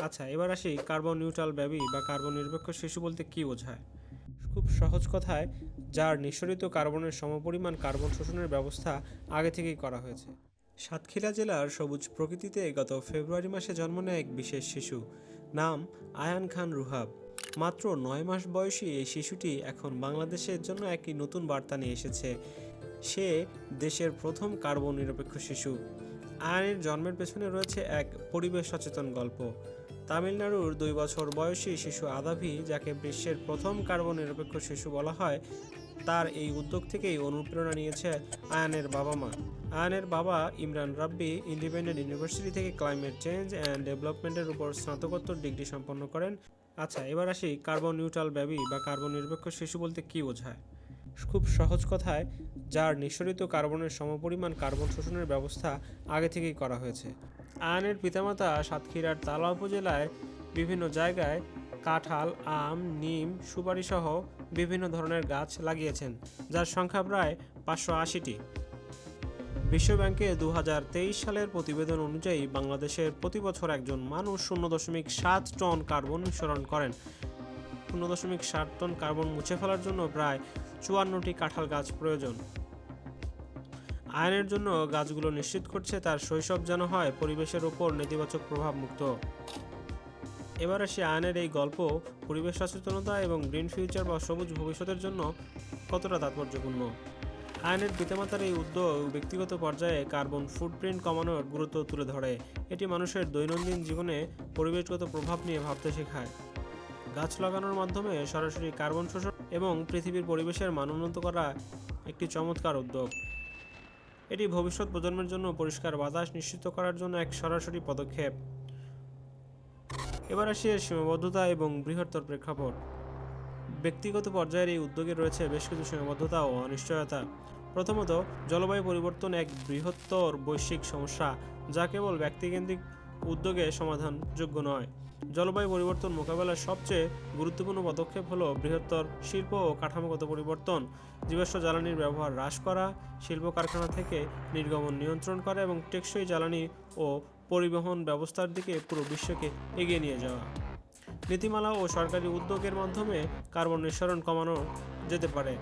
আচ্ছা এবার আসি কার্বন নিউট্রাল বেবি বা কার্বন নিরপেক্ষ শিশু বলতে কী বোঝায়? খুব সহজ কথায়, যার নিঃসরিত কার্বনের সমপরিমাণ কার্বন শোষণের ব্যবস্থা আগে থেকেই করা হয়েছে। সাতক্ষীরা জেলার সবুজ প্রকৃতিতে গত ফেব্রুয়ারি মাসে জন্ম নেয় এক বিশেষ শিশু, নাম আয়ান খান রুহাব। মাত্র নয় মাস বয়সী এই শিশুটি এখন বাংলাদেশের জন্য একটি নতুন বার্তা নিয়ে এসেছে। সে দেশের প্রথম কার্বন নিরপেক্ষ শিশু। আয়নের জন্মের পেছনে রয়েছে এক পরিবেশ সচেতন গল্প। তামিলনাড়ুর দুই বছর বয়সী শিশু আদাভি, যাকে বিশ্বের প্রথম কার্বন নিরপেক্ষ শিশু বলা হয়, তার এই উদ্যোগ থেকেই অনুপ্রেরণা নিয়েছে আয়ানের বাবা মা। আয়ানের বাবা ইমরান রাব্বি ইন্ডিপেন্ডেন্ট ইউনিভার্সিটি থেকে ক্লাইমেট চেঞ্জ অ্যান্ড ডেভেলপমেন্টের উপর স্নাতকোত্তর ডিগ্রি সম্পন্ন করেন। আচ্ছা এবার আসি কার্বন নিউট্রাল বেবি বা কার্বন নিরপেক্ষ শিশু বলতে কী বোঝায়? খুব সহজ কথায়, যার নিঃসরিত কার্বনের সমপরিমাণ কার্বন শোষণের ব্যবস্থা আগে থেকেই করা হয়েছে। আয়নের পিতামাতা সাতক্ষীরার তালা উপজেলায় বিভিন্ন জায়গায় কাঁঠাল, আম, নিম সুপারি সহ বিভিন্ন ধরনের গাছ লাগিয়েছেন, যার সংখ্যা প্রায় পাঁচশো আশিটি। বিশ্বব্যাংকে দু সালের প্রতিবেদন অনুযায়ী বাংলাদেশের প্রতি বছর একজন মানুষ শূন্য দশমিক সাত টন কার্বন নিঃসরণ করেন। শূন্য দশমিক সাত টন কার্বন মুছে ফেলার জন্য প্রায় চুয়ান্নটি কাঁঠাল গাছ প্রয়োজন। আয়নের জন্য গাছগুলো নিশ্চিত করছে তার শৈশব যেন হয় পরিবেশের ওপর নেতিবাচক প্রভাব মুক্ত এবার আসি আয়নের এই গল্প পরিবেশ সচেতনতা এবং গ্রিন ফিউচার বা সবুজ ভবিষ্যতের জন্য কতটা তাৎপর্যপূর্ণ? আয়নের পিতামাতার এই উদ্যোগ ব্যক্তিগত পর্যায়ে কার্বন ফুটপ্রিন্ট কমানোর গুরুত্ব তুলে ধরে। এটি মানুষের দৈনন্দিন জীবনে পরিবেশগত প্রভাব নিয়ে ভাবতে শেখায়। গাছ লাগানোর মাধ্যমে সরাসরি কার্বন শোষণ এবং পৃথিবীর পরিবেশের মান উন্নত করা একটি চমৎকার উদ্যোগ। এটি ভবিষ্যৎ প্রজন্মের জন্য পরিষ্কার বাতাস নিশ্চিত করার জন্য এক সরাসরি পদক্ষেপ। এবার আসি এর সীমাবদ্ধতা এবং বৃহত্তর প্রেক্ষাপট। ব্যক্তিগত পর্যায়ের এই উদ্যোগে রয়েছে বেশ কিছু সীমাবদ্ধতা ও অনিশ্চয়তা। প্রথমত, জলবায়ু পরিবর্তন এক বৃহত্তর বৈশ্বিক সমস্যা, যা কেবল ব্যক্তিকেন্দ্রিক উদ্যোগে সমাধানযোগ্য নয়। জলবায়ু পরিবর্তন মোকাবেলার সবচেয়ে গুরুত্বপূর্ণ পদক্ষেপ হলো বৃহত্তর শিল্প ও কাঠামোগত পরিবর্তন। জীবাশ্ম জ্বালানির ব্যবহার হ্রাস করা, শিল্প কারখানা থেকে নির্গমন নিয়ন্ত্রণ করা এবং টেকসই জ্বালানি ও পরিবহন ব্যবস্থার দিকে পুরো বিশ্বকে এগিয়ে নিয়ে যাওয়া। নীতিমালা ও সরকারি উদ্যোগের মাধ্যমে কার্বন নিঃসরণ কমানো যেতে পারে।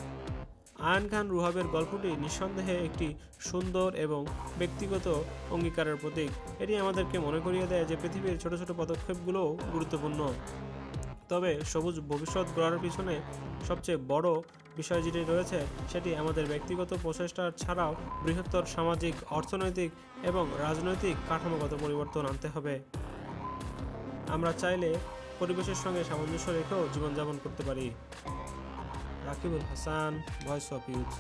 আয়ন খান রুহাবের গল্পটি নিঃসন্দেহে একটি সুন্দর এবং ব্যক্তিগত অঙ্গীকারের প্রতীক। এটি আমাদেরকে মনে করিয়ে দেয় যে পৃথিবীর ছোট ছোট পদক্ষেপগুলোও গুরুত্বপূর্ণ। তবে সবুজ ভবিষ্যৎ গড়ার পিছনে সবচেয়ে বড় বিষয় যেটি রয়েছে, সেটি আমাদের ব্যক্তিগত প্রচেষ্টার ছাড়াও বৃহত্তর সামাজিক, অর্থনৈতিক এবং রাজনৈতিক কাঠামোগত পরিবর্তন আনতে হবে। আমরা চাইলে পরিবেশের সঙ্গে সামঞ্জস্য রেখেও জীবনযাপন করতে পারি। Rakibul Hasan voice of youth